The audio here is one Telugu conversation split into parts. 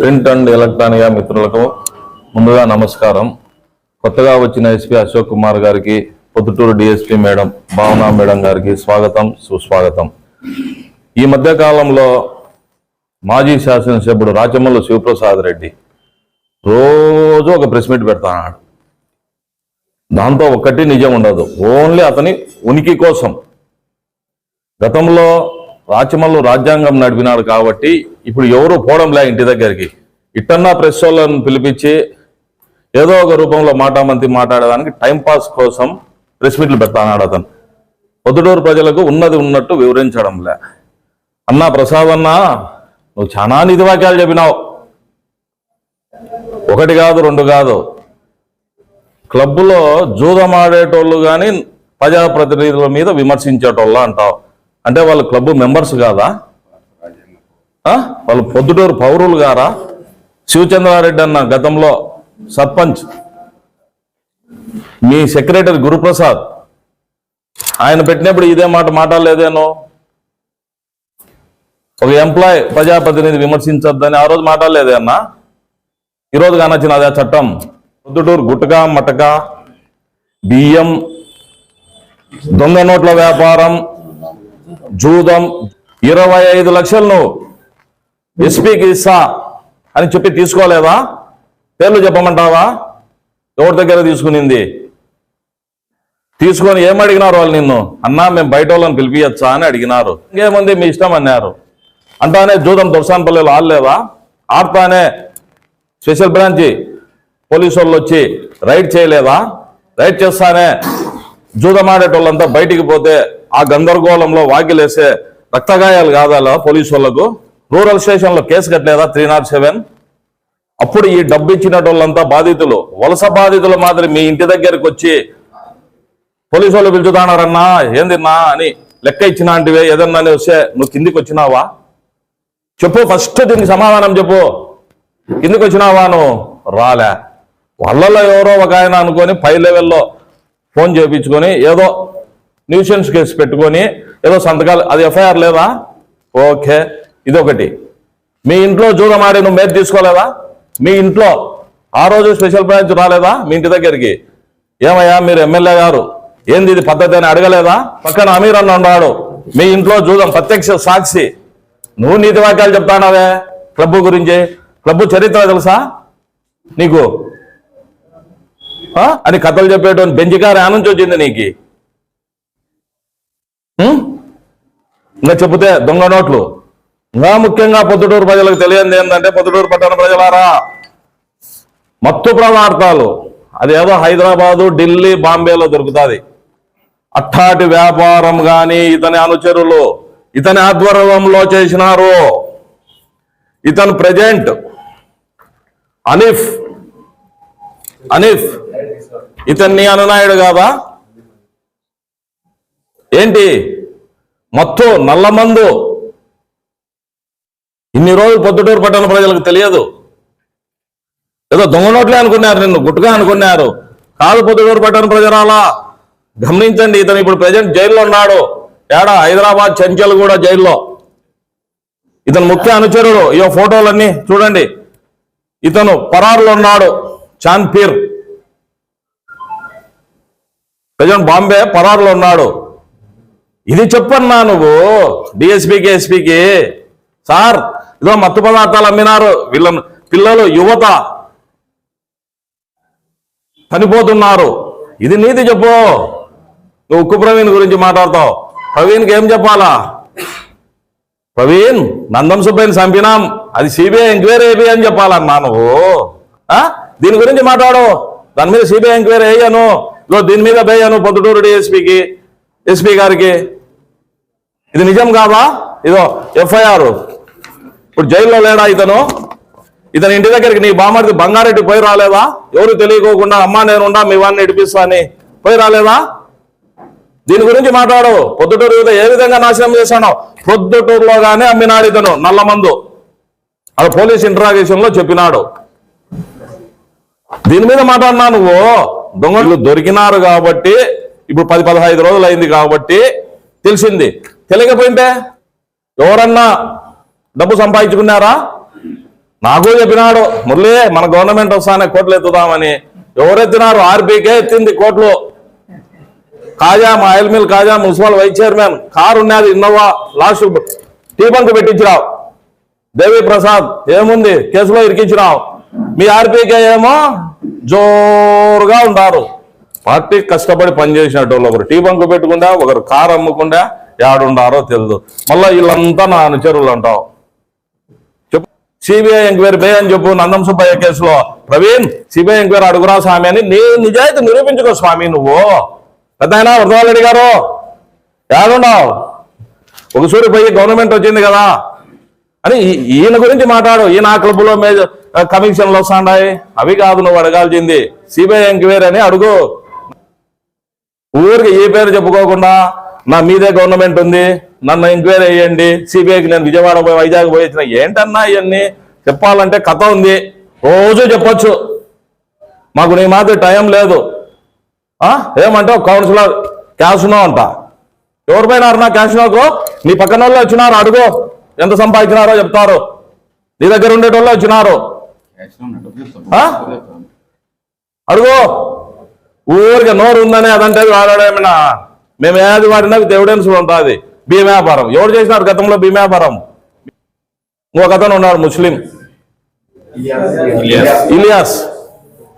ప్రింట్ అండ్ ఎలక్ట్రానిక్ మిత్రులకు ముందుగా నమస్కారం. కొత్తగా వచ్చిన ఎస్పీ అశోక్ కుమార్ గారికి Proddatur DSP madam Bhavana madam గారికి స్వాగతం సుస్వాగతం. ఈ మధ్య కాలంలో మాజీ శాసనసభ్యుడు రాచమల్లు శివప్రసాద్ రెడ్డి రోజు ఒక ప్రెస్ మీట్ పెడతాడు. దాంతో ఒక్కటి నిజం ఉండదు. ఓన్లీ అతని ఉనికి కోసం. గతంలో రాచమల్లు రాజ్యాంగం నడిపినాడు కాబట్టి ఇప్పుడు ఎవరు పోవడంలే ఇంటి దగ్గరికి. ఇట్టన్నా ప్రెస్ వాళ్ళను పిలిపించి ఏదో ఒక రూపంలో మాటామంతి మాట్లాడడానికి టైం పాస్ కోసం ప్రెస్ మీట్లు పెడతానాడు అతను. పొద్దుటూరు ప్రజలకు ఉన్నది ఉన్నట్టు వివరించడంలే అన్నా ప్రసాద్ అన్నా నువ్వు చాలా నిధి వాక్యాలు చెప్పినావు. ఒకటి కాదు రెండు కాదు. క్లబ్లో జూదమాడేటోళ్ళు కానీ ప్రజాప్రతినిధుల మీద విమర్శించేటోళ్ళు అంటావు. అంటే వాళ్ళు క్లబ్ మెంబర్స్ కాదా? వాళ్ళు పొద్దుటూరు పౌరులు గారా? శివచంద్రారెడ్డి అన్న గతంలో సర్పంచ్. మీ సెక్రటరీ గురుప్రసాద్. ఆయన పెట్టినప్పుడు ఇదే మాట మాట్లాడలేదేనో? ఒక ఎంప్లాయ్ ప్రజాప్రతినిధి విమర్శించొద్దని ఆ రోజు మాట్లాడలేదేనా అన్న? ఈరోజు కానొచ్చిన అదే చట్టం. పొద్దుటూరు గుట్టక మటక బియ్యం దొంగ నోట్ల వ్యాపారం జూదం ఇరవై ఐదు లక్షలను ఎస్పీకి ఇస్తా అని చెప్పి తీసుకోలేదా? పేర్లు చెప్పమంటావా? ఎవరి దగ్గర తీసుకునింది? తీసుకొని ఏం అడిగినారు వాళ్ళు నిన్ను? అన్నా మేము బయట వాళ్ళని పిలిపించచ్చా అని అడిగినారు. ఇంకేముంది? మీ ఇష్టం అన్నారు. అంటానే జూదం దొరసానపల్లిలో ఆడలేదా? ఆడతానే స్పెషల్ బ్రాంచి పోలీసు వాళ్ళు వచ్చి రైడ్ చేయలేదా? రైడ్ చేస్తానే జూదం ఆడేటోళ్ళంతా బయటికి పోతే ఆ గందరగోళంలో వాకిలేసే రక్తగాయాలు కాదా పోలీసు వాళ్ళకు? రూరల్ స్టేషన్లో కేసు కట్టలేదా త్రీ నాట్ సెవెన్? అప్పుడు ఈ డబ్బు ఇచ్చినటోళ్ళంతా బాధితులు. వలస బాధితుల మాదిరి మీ ఇంటి దగ్గరికి వచ్చి పోలీసు వాళ్ళు పిలుచుతానారన్నా? ఏందిన్నా అని లెక్క ఇచ్చినాంటివే. ఏదన్నా వస్తే నువ్వు కిందికి వచ్చినావా? చెప్పు ఫస్ట్ దీనికి సమాధానం చెప్పు. కిందికి వచ్చినావా నువ్వు? రాలే. వాళ్ళలో ఎవరో ఒక ఆయన అనుకొని పై లెవెల్లో ఫోన్ చేయించుకొని ఏదో న్యూసెన్స్ కేసు పెట్టుకొని ఏదో సంతకాలు అది ఎఫ్ఐఆర్ లేదా? ఓకే ఇదొకటి. మీ ఇంట్లో జూదమాడి నువ్వు మీద తీసుకోలేదా? మీ ఇంట్లో ఆ రోజు స్పెషల్ బ్రాంచ్ రాలేదా మీ ఇంటి దగ్గరికి? ఏమయ్యా మీరు ఎమ్మెల్యే గారు ఏంది ఇది పద్ధతి అని అడగలేదా? పక్కన అమీర్ అన్న ఉన్నాడు. మీ ఇంట్లో జూదం ప్రత్యక్ష సాక్షి. నువ్వు నీతి వాక్యాలు చెప్తానావే క్లబ్ గురించి. క్లబ్ చరిత్ర తెలుసా? నీకు? అని కథలు చెప్పేటువంటి బెంజికారు ఆ వచ్చింది నీకు. ఇంకా చెబితే దొంగ నోట్లు. ఇంకా ముఖ్యంగా పొద్దుటూరు ప్రజలకు తెలియంది ఏంటంటే పొద్దుటూరు పట్టణ ప్రజలారా? మత్తు పదార్థాలు. అదేదో హైదరాబాదు ఢిల్లీ బాంబేలో దొరుకుతుంది. అట్టాటి వ్యాపారం కానీ ఇతని అనుచరులు ఇతని ఆధ్వర్యంలో చేసినారు. ఇతను ప్రజెంట్. అనిఫ్. అనిఫ్. ఇతన్ని అనునాయుడు కాదా? ఏంటి? మత్తు నల్లమందు ఇన్ని రోజులు పొద్దుటూరు పట్టణ ప్రజలకు తెలియదు. ఏదో దొంగ నోట్లే అనుకున్నారు నిన్ను గుట్టుగా అనుకున్నారు. కాదు పొద్దుటూరు పట్టణ ప్రజరాలా గమనించండి ఇతను ఇప్పుడు ప్రజెంట్ జైల్లో ఉన్నాడు. ఏడా? హైదరాబాద్ చెంచల్ కూడా జైల్లో. ఇతను ముఖ్య అనుచరుడు. ఈ ఫోటోలన్నీ చూడండి. ఇతను పరారులో ఉన్నాడు చాన్పీర్ ప్రజెంట్ బాంబే పరారులో ఉన్నాడు. ఇది చెప్పన్నా నువ్వు? డిఎస్పీకి ఎస్పీకి సార్ ఇదో మత్తు పదార్థాలు అమ్మినారు. వీళ్ళను పిల్లలు యువత చనిపోతున్నారు. ఇది నీతి చెప్పు. నువ్వు ఉక్కు ప్రవీణ్ గురించి మాట్లాడతావు. ప్రవీణ్కి ఏం చెప్పాలా? ప్రవీణ్ నందం సుబ్బయ్యని చంపినాం. అది సిబిఐ ఎంక్వైరీ అయ్యి అని చెప్పాలన్నా నువ్వు. దీని గురించి మాట్లాడు. దాని మీద సిబిఐ ఎంక్వైరీ వేయను దీని మీద వేయను పొద్దుటూరు డిఎస్పీకి ఎస్పీ గారికి? ఇది నిజం కాదా? ఇదో ఎఫ్ఐఆర్. ఇప్పుడు జైల్లో లేడా ఇతను? ఇతని ఇంటి దగ్గరికి నీ బామర్ది బంగారెడ్డి పోయి రాలేదా? ఎవరు తెలియకోకుండా అమ్మా నేను ఉండా మీ వాడిని ఇడిపిస్తా అని పోయి రాలేదా? దీని గురించి మాట్లాడు. పొద్దుటూరు యువత ఏ విధంగా నాశనం చేశానో. పొద్దుటూరులోగానే అమ్మినాడు ఇతను నల్లమందు. అది పోలీస్ ఇంటరాగేషన్లో చెప్పినాడు. దీని మీద మాట్లాడినా నువ్వు. దొంగలు దొరికినారు కాబట్టి ఇప్పుడు పది పదహైదు రోజులు అయింది కాబట్టి తెలిసింది. తెలియకపోయింటే ఎవరన్నా డబ్బు సంపాదించుకున్నారా? నాకు చెప్పినాడు మురళి మన గవర్నమెంట్ వస్తానే కోట్లు ఎత్తుదామని. ఎవరెత్తినారు? ఆర్బీకే ఎత్తింది కోట్లు. కాజా మా oil mill Kaja municipal vice chairman. Car ఉన్నది ఇన్నోవా లాస్ట్ టీ బంక్ పెట్టించినావు. దేవి ప్రసాద్ ఏముంది? కేసులో ఇరికించినావు. మీ ఆర్పీకే ఏమో? జోరుగా ఉంటారు పార్టీ కష్టపడి పనిచేసినట్టు వాళ్ళు ఒకరు టీ బంకు పెట్టుకుండా ఒకరు కారు అమ్ముకుండా ఏడుండారో తెలియదు మళ్ళీ వీళ్ళంతా నా అనుచరులు అంటావు. చెప్పు. సిబిఐ ఎంక్వైరీ బే అని చెప్పు నందం సుబ్బయ్య కేసులో. ప్రవీణ్ సిబిఐ ఎంక్వైరీ అడుగురా స్వామి అని నీ నిజాయితీ నిరూపించుకో స్వామి నువ్వు. పెద్ద ఆయన వరదరెడ్డి గారు ఏడుండవు ఒక సూరి పోయి గవర్నమెంట్ వచ్చింది కదా. అని ఈయన గురించి మాట్లాడు. ఈయన ఆ క్లబ్లో మేజర్ కమిషన్లు వస్తాయి అవి కాదు నువ్వు అడగాల్సింది. సిబిఐ ఎంక్వైరీ అని అడుగు. ఊరికి ఏ పేరు చెప్పుకోకుండా నా మీదే గవర్నమెంట్ ఉంది నన్ను ఎంక్వైరీ చేయండి సిబిఐకి నేను విజయవాడ పోయి వైజాగ్ పోయి వచ్చిన ఏంటన్నా ఇవన్నీ? చెప్పాలంటే కథ ఉంది. రోజు చెప్పొచ్చు. మాకు నీ మాత్రం టైం లేదు. ఆ? ఏమంటావు? కౌన్సిలర్ క్యాష్నో అంట. ఎవరు పోయినారు నా క్యాష్నోకు నీ పక్కన వాళ్ళు వచ్చినారు అడుగు. ఎంత సంపాదించినారో చెప్తారు. నీ దగ్గర ఉండేటోళ్ళు వచ్చినారు? అడుగు. ఊరికి నోరు ఉందని అదంటే వాడేమైనా మేము ఏది వాడినా విత్ ఎవిడెన్స్ ఉంటుంది భీమ వ్యాపారం ఎవరు చేసినారు గతంలో భీమ వ్యాపారం ఇంకొక అతను ఉన్నాడు ముస్లిం. ఇలియాస్.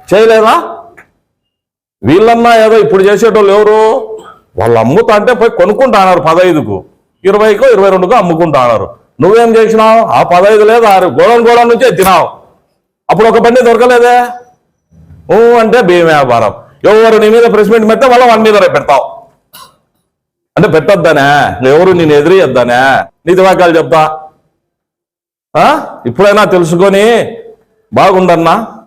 చేయలేదా? వీళ్ళన్నా ఏదో ఇప్పుడు చేసేటోళ్ళు ఎవరు? వాళ్ళు అమ్ముతా అంటే పోయి కొనుక్కుంటాన్నారు పదహైదుకు. ఇరవైకో ఇరవై రెండుకో అమ్ముకుంటాన్నారు నువ్వేం చేసినావు? ఆ పదహైదు లేదు ఆరు? గోడౌన్ గోడౌన్ నుంచి ఎత్తినావు అప్పుడు ఒక బండి దొరకలేదే? అంటే బియ్యం వ్యాపారం ఎవరు నీ మీద ప్రెస్ మీట్ పెడితే వాళ్ళ వన్ మీద పెడతావు. అంటే పెట్టొద్దానే. ఎవరు నేను ఎదిరియొద్దనే. నీతి వాక్యాలు చెప్తా. ఆ? ఇప్పుడైనా తెలుసుకొని బాగుండన్నా.